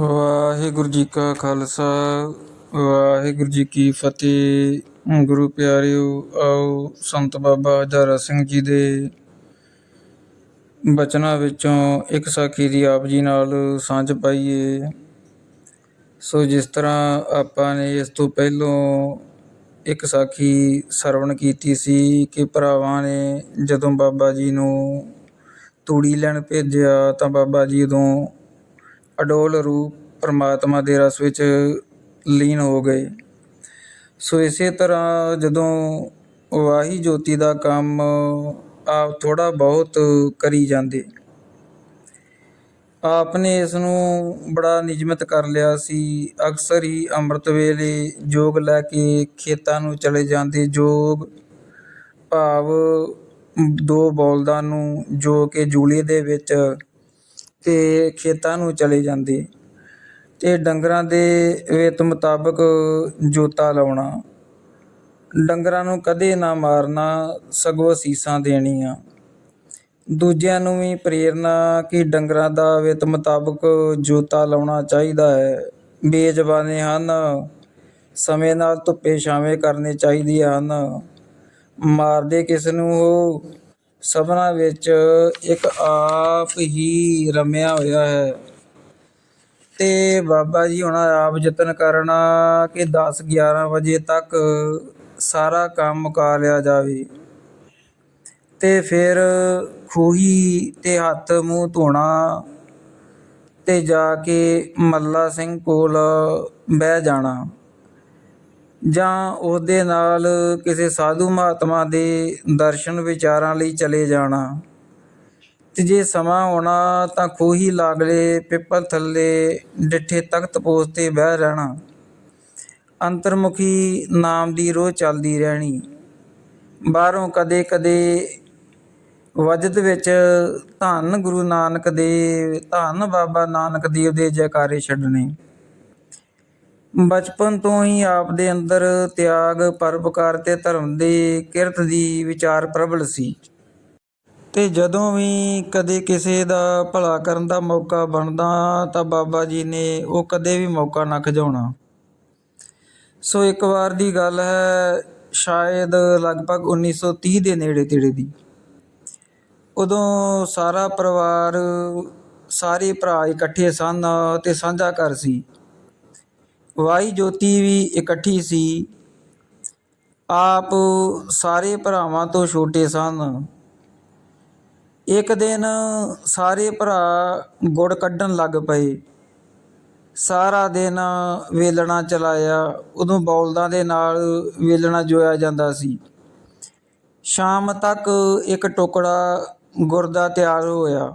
ਵਾਹਿਗੁਰੂ ਜੀ ਕਾ ਖਾਲਸਾ, ਵਾਹਿਗੁਰੂ ਜੀ ਕੀ ਫਤਿਹ। ਗੁਰੂ ਪਿਆਰਿਓ, ਆਓ ਸੰਤ ਬਾਬਾ ਹਜ਼ਾਰਾ ਸਿੰਘ ਜੀ ਦੇ ਬਚਨਾਂ ਵਿੱਚੋਂ ਇੱਕ ਸਾਖੀ ਦੀ ਆਪ ਜੀ ਨਾਲ ਸਾਂਝ ਪਾਈਏ। ਸੋ ਜਿਸ ਤਰ੍ਹਾਂ ਆਪਾਂ ਨੇ ਇਸ ਤੋਂ ਪਹਿਲੋਂ ਇੱਕ ਸਾਖੀ ਸਰਵਣ ਕੀਤੀ ਸੀ ਕਿ ਭਰਾਵਾਂ ਨੇ ਜਦੋਂ ਬਾਬਾ ਜੀ ਨੂੰ ਤੂੜੀ ਲੈਣ ਭੇਜਿਆ ਤਾਂ ਬਾਬਾ ਜੀ ਉਦੋਂ ਅਡੋਲ ਰੂਪ ਪਰਮਾਤਮਾ ਦੇ ਰਸ ਵਿੱਚ ਲੀਨ ਹੋ ਗਏ। ਸੋ ਇਸੇ ਤਰ੍ਹਾਂ ਜਦੋਂ ਵਾਹੀ ਜੋਤੀ ਦਾ ਕੰਮ ਆਪ ਥੋੜਾ ਬਹੁਤ ਕਰੀ ਜਾਂਦੇ। ਆਪ ਨੇ ਇਸ ਨੂੰ ਬੜਾ ਨਿਯਮਿਤ ਕਰ ਲਿਆ ਸੀ। ਅਕਸਰ ਹੀ ਅੰਮ੍ਰਿਤ ਵੇਲੇ ਜੋਗ ਲੈ ਕੇ ਖੇਤਾਂ ਨੂੰ ਚਲੇ ਜਾਂਦੇ। ਜੋਗ ਭਾਵ ਦੋ ਬੋਲਦਾਂ ਨੂੰ ਜੋ ਕਿ ਜੂਲੇ ਦੇ ਵਿੱਚ ਤੇ ਖੇਤਾਂ ਨੂੰ ਚਲੇ ਜਾਂਦੇ। ਤੇ ਡੰਗਰਾਂ ਦੇ ਵੇਤ ਮੁਤਾਬਕ ਜੋਤਾ ਲਾਉਣਾ। ਡੰਗਰਾਂ ਨੂੰ ਕਦੇ ਨਾ ਮਾਰਨਾ, ਸਗੋਂ ਅਸੀਸਾਂ ਦੇਣੀਆਂ। ਦੂਜਿਆਂ ਨੂੰ ਵੀ ਪ੍ਰੇਰਨਾ ਕਿ ਡੰਗਰਾਂ ਦਾ ਵੇਤ ਮੁਤਾਬਕ ਜੋਤਾ ਲਾਉਣਾ ਚਾਹੀਦਾ ਹੈ। ਬੇਜ਼ਬਾਨੇ ਹਨ। ਸਮੇਂ ਨਾਲ ਧੁੱਪੇ ਛਾਵੇਂ ਕਰਨੇ ਚਾਹੀਦੇ ਹਨ। ਮਾਰਦੇ ਕਿਸ ਨੂੰ ਉਹ? ਸਭਨਾਂ ਵਿੱਚ ਇੱਕ ਆਪ ਹੀ ਰਮਿਆ ਹੋਇਆ ਹੈ। ਤੇ ਬਾਬਾ ਜੀ ਹੁਣ ਆਪ ਯਤਨ ਕਰਨਾ ਕਿ 10 11 ਵਜੇ ਤੱਕ ਸਾਰਾ ਕੰਮ ਮੁਕਾ ਲਿਆ ਜਾਵੇ। ਤੇ ਫਿਰ ਖੂਹੀ ਤੇ ਹੱਥ ਮੂੰਹ ਧੋਣਾ ਤੇ ਜਾ ਕੇ ਮੱਲਾ ਸਿੰਘ ਕੋਲ ਬਹਿ ਜਾਣਾ। ਜਾਂ ਉਹਦੇ ਨਾਲ ਕਿਸੇ ਸਾਧੂ ਮਹਾਤਮਾ ਦੇ ਦਰਸ਼ਨ ਵਿਚਾਰਾਂ ਲਈ ਚਲੇ ਜਾਣਾ। ਤੇ ਜੇ ਸਮਾਂ ਹੋਣਾ ਤਾਂ ਖੂਹੀ ਲਾਗਲੇ, ਪਿੱਪਲ ਥੱਲੇ, ਡਿੱਠੇ ਤਖਤ ਪੋਸ ਤੇ ਬਹਿ ਰਹਿਣਾ। ਅੰਤਰਮੁਖੀ ਨਾਮ ਦੀ ਰੋਹ ਚੱਲਦੀ ਰਹਿਣੀ। ਬਾਹਰੋਂ ਕਦੇ ਕਦੇ ਵਜਦ ਵਿੱਚ ਧੰਨ ਗੁਰੂ ਨਾਨਕ ਦੇਵ ਧੰਨ ਬਾਬਾ ਨਾਨਕ ਦੇਵ ਦੇ ਜੈਕਾਰੇ ਛੱਡਣੇ। ਬਚਪਨ ਤੋਂ ਹੀ ਆਪ ਦੇ ਅੰਦਰ ਤਿਆਗ, ਪਰਉਪਕਾਰ ਤੇ ਧਰਮ ਦੇ ਕਿਰਤ ਦੀ ਵਿਚਾਰ ਪ੍ਰਬਲ ਸੀ। ਤੇ ਜਦੋਂ ਵੀ ਕਦੇ ਕਿਸੇ ਦਾ ਭਲਾ ਕਰਨ ਦਾ ਮੌਕਾ ਬਣਦਾ ਤਾਂ ਬਾਬਾ ਜੀ ਨੇ ਉਹ ਕਦੇ ਵੀ ਮੌਕਾ ਨਾ ਖਜਾਉਣਾ। ਸੋ ਇੱਕ ਵਾਰ ਦੀ ਗੱਲ ਹੈ, ਸ਼ਾਇਦ ਲਗਭਗ 1930 ਦੇ ਨੇੜੇ ਤੇੜੇ ਦੀ। ਉਦੋਂ ਸਾਰਾ ਪਰਿਵਾਰ, ਸਾਰੇ ਭਰਾ ਇਕੱਠੇ ਸਨ ਤੇ ਸਾਂਝਾ ਘਰ ਸੀ। ਵਾਈ ਜੋਤੀ ਵੀ ਇਕੱਠੀ ਸੀ। ਆਪ ਸਾਰੇ ਭਰਾਵਾਂ ਤੋਂ ਛੋਟੇ ਸਨ। ਇੱਕ ਦਿਨ ਸਾਰੇ ਭਰਾ ਗੁੜ ਕੱਢਣ ਲੱਗ ਪਏ। ਸਾਰਾ ਦਿਨ ਵੇਲਣਾ ਚਲਾਇਆ। ਉਦੋਂ ਬੌਲਦਾਂ ਦੇ ਨਾਲ ਵੇਲਣਾ ਜੋਇਆ ਜਾਂਦਾ ਸੀ। ਸ਼ਾਮ ਤੱਕ ਇੱਕ ਟੁਕੜਾ ਗੁੜ ਦਾ ਤਿਆਰ ਹੋਇਆ।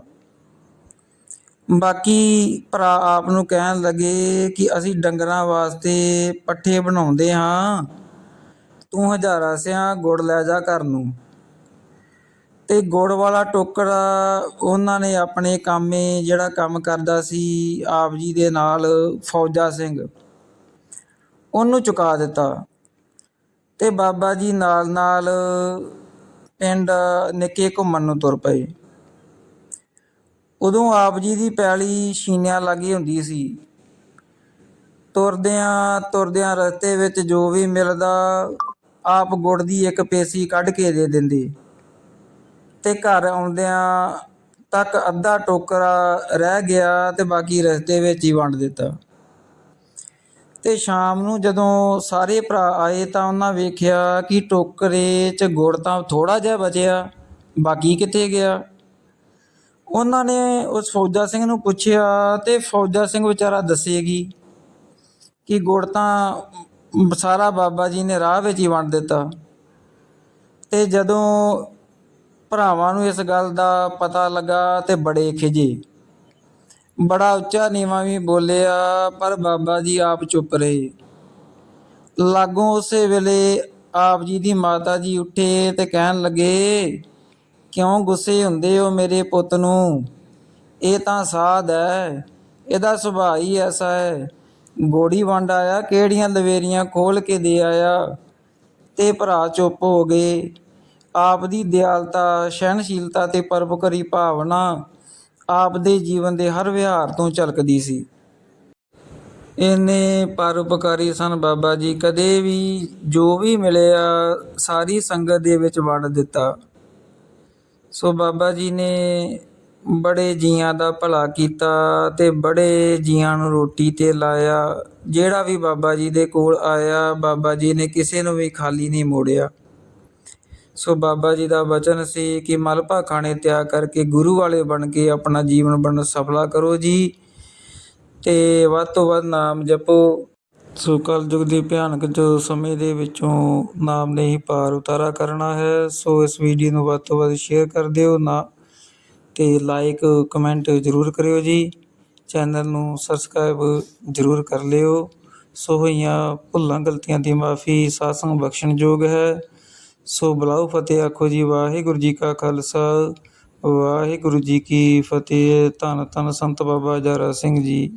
ਬਾਕੀ ਭਰਾ ਆਪ ਨੂੰ ਕਹਿਣ ਲੱਗੇ ਕਿ ਅਸੀਂ ਡੰਗਰਾਂ ਵਾਸਤੇ ਪੱਠੇ ਬਣਾਉਂਦੇ ਹਾਂ। ਤੂੰ ਹਜ਼ਾਰਾ ਸਿਆ ਗੁੜ ਲੈ ਜਾ ਘਰ ਨੂੰ। ਤੇ ਗੁੜ ਵਾਲਾ ਟੋਕਰਾ ਉਹਨਾਂ ਨੇ ਆਪਣੇ ਕਾਮੇ ਜਿਹੜਾ ਕੰਮ ਕਰਦਾ ਸੀ ਆਪ ਜੀ ਦੇ ਨਾਲ ਫੌਜਾ ਸਿੰਘ, ਉਹਨੂੰ ਚੁਕਾ ਦਿੱਤਾ। ਤੇ ਬਾਬਾ ਜੀ ਨਾਲ ਨਾਲ ਪਿੰਡ ਨਿੱਕੇ ਘੁੰਮਣ ਨੂੰ ਤੁਰ ਪਏ। ਉਦੋਂ ਆਪ ਜੀ ਦੀ ਪੈਲੀ ਛੀਨਿਆਂ ਲੱਗੀ ਹੁੰਦੀ ਸੀ। ਤੁਰਦਿਆਂ ਤੁਰਦਿਆਂ ਰਸਤੇ ਵਿੱਚ ਜੋ ਵੀ ਮਿਲਦਾ, ਆਪ ਗੁੜ ਦੀ ਇੱਕ ਪੇਸੀ ਕੱਢ ਕੇ ਦੇ ਦਿੰਦੇ। ਤੇ ਘਰ ਆਉਂਦਿਆਂ ਤੱਕ ਅੱਧਾ ਟੋਕਰਾ ਰਹਿ ਗਿਆ ਤੇ ਬਾਕੀ ਰਸਤੇ ਵਿੱਚ ਹੀ ਵੰਡ ਦਿੱਤਾ। ਤੇ ਸ਼ਾਮ ਨੂੰ ਜਦੋਂ ਸਾਰੇ ਭਰਾ ਆਏ ਤਾਂ ਉਹਨਾਂ ਵੇਖਿਆ ਕਿ ਟੋਕਰੇ 'ਚ ਗੁੜ ਤਾਂ ਥੋੜਾ ਜਿਹਾ ਬਚਿਆ, ਬਾਕੀ ਕਿੱਥੇ ਗਿਆ? ਉਹਨਾਂ ਨੇ ਉਸ ਫੌਜਾ ਸਿੰਘ ਨੂੰ ਪੁੱਛਿਆ ਤੇ ਫੌਜਾ ਸਿੰਘ ਵਿਚਾਰਾ ਦੱਸੇਗੀ ਕਿ ਗੁੜ ਤਾਂ ਸਾਰਾ ਬਾਬਾ ਜੀ ਨੇ ਰਾਹ ਵਿੱਚ ਹੀ ਵੰਡ ਦਿੱਤਾ। ਤੇ ਜਦੋਂ ਭਰਾਵਾਂ ਨੂੰ ਇਸ ਗੱਲ ਦਾ ਪਤਾ ਲੱਗਾ ਤੇ ਬੜੇ ਖਿਜੇ ਬੜਾ ਉੱਚਾ ਨੀਵਾਂ ਵੀ ਬੋਲਿਆ, ਪਰ ਬਾਬਾ ਜੀ ਆਪ ਚੁੱਪ ਰਹੇ। ਲਾਗੋਂ ਉਸੇ ਵੇਲੇ ਆਪ ਜੀ ਦੀ ਮਾਤਾ ਜੀ ਉੱਠੇ ਤੇ ਕਹਿਣ ਲੱਗੇ ਕਿਉਂ ਗੁੱਸੇ ਹੁੰਦੇ ਹੋ ਮੇਰੇ ਪੁੱਤ ਨੂੰ? ਇਹ ਤਾਂ ਸਾਧ ਹੈ, ਇਹਦਾ ਸੁਭਾਅ ਹੀ ਐਸਾ ਹੈ। ਗੋੜੀ ਵੰਡ ਆਇਆ, ਕਿਹੜੀਆਂ ਦਵੇਰੀਆਂ ਖੋਲ ਕੇ ਦੇ ਆਇਆ? ਤੇ ਭਰਾ ਚੁੱਪ ਹੋ ਗਏ। ਆਪ ਦੀ ਦਿਆਲਤਾ, ਸਹਿਣਸ਼ੀਲਤਾ ਤੇ ਪਰਪਕਰੀ ਭਾਵਨਾ ਆਪ ਦੇ ਜੀਵਨ ਦੇ ਹਰ ਵਿਹਾਰ ਤੋਂ ਝਲਕਦੀ ਸੀ। ਇੰਨੇ ਪਰਉਪਕਾਰੀ ਸਨ ਬਾਬਾ ਜੀ, ਕਦੇ ਵੀ ਜੋ ਵੀ ਮਿਲਿਆ ਸਾਰੀ ਸੰਗਤ ਦੇ ਵਿੱਚ ਵੰਡ ਦਿੱਤਾ। ਸੋ ਬਾਬਾ ਜੀ ਨੇ ਬੜੇ ਜੀਆਂ ਦਾ ਭਲਾ ਕੀਤਾ ਤੇ ਬੜੇ ਜੀਆਂ ਨੂੰ ਰੋਟੀ ਤੇ ਲਾਇਆ। ਜਿਹੜਾ ਵੀ ਬਾਬਾ ਜੀ ਦੇ ਕੋਲ ਆਇਆ, ਬਾਬਾ ਜੀ ਨੇ ਕਿਸੇ ਨੂੰ ਵੀ ਖਾਲੀ ਨਹੀਂ ਮੋੜਿਆ। ਸੋ ਬਾਬਾ ਜੀ ਦਾ ਵਚਨ ਸੀ ਕਿ ਮਲਪਾ ਖਾਣੇ ਤਿਆਗ ਕਰਕੇ ਗੁਰੂ ਵਾਲੇ ਬਣ ਕੇ ਆਪਣਾ ਜੀਵਨ ਬਣ ਸਫਲਾ ਕਰੋ ਜੀ ਤੇ ਵੱਧ ਤੋਂ ਵੱਧ ਨਾਮ ਜਪੋ। ਸੋ ਕਲਯੁਗ ਦੇ ਭਿਆਨਕ ਜੋ ਸਮੇਂ ਦੇ ਵਿੱਚੋਂ ਨਾਮ ਨੇ ਹੀ ਪਾਰ ਉਤਾਰਾ ਕਰਨਾ ਹੈ, ਸੋ ਇਸ ਵੀਡੀਓ ਨੂੰ ਵੱਧ ਤੋਂ ਵੱਧ ਸ਼ੇਅਰ ਕਰ ਦਿਓ ਨਾ ਤੇ ਲਾਈਕ ਕਮੈਂਟ ਜ਼ਰੂਰ ਕਰਿਓ ਜੀ। ਚੈਨਲ ਨੂੰ ਸਬਸਕ੍ਰਾਈਬ ਜ਼ਰੂਰ ਕਰ ਲਿਓ। ਸੋ ਹੋਈਆਂ ਭੁੱਲਾਂ ਗਲਤੀਆਂ ਦੀ ਮਾਫੀ ਸਾਸੰਗ ਬਖਸ਼ਣਯੋਗ ਹੈ। ਸੋ ਬਲਾਉ ਫਤਿਹ ਆਖੋ ਜੀ, ਵਾਹਿਗੁਰੂ ਜੀ ਕਾ ਖਾਲਸਾ। ਵਾਹਿਗੁਰੂ ਜੀ ਕੀ ਫਤਿਹ। ਧੰਨ ਧੰਨ ਸੰਤ ਬਾਬਾ ਜਰਾ ਸਿੰਘ ਜੀ।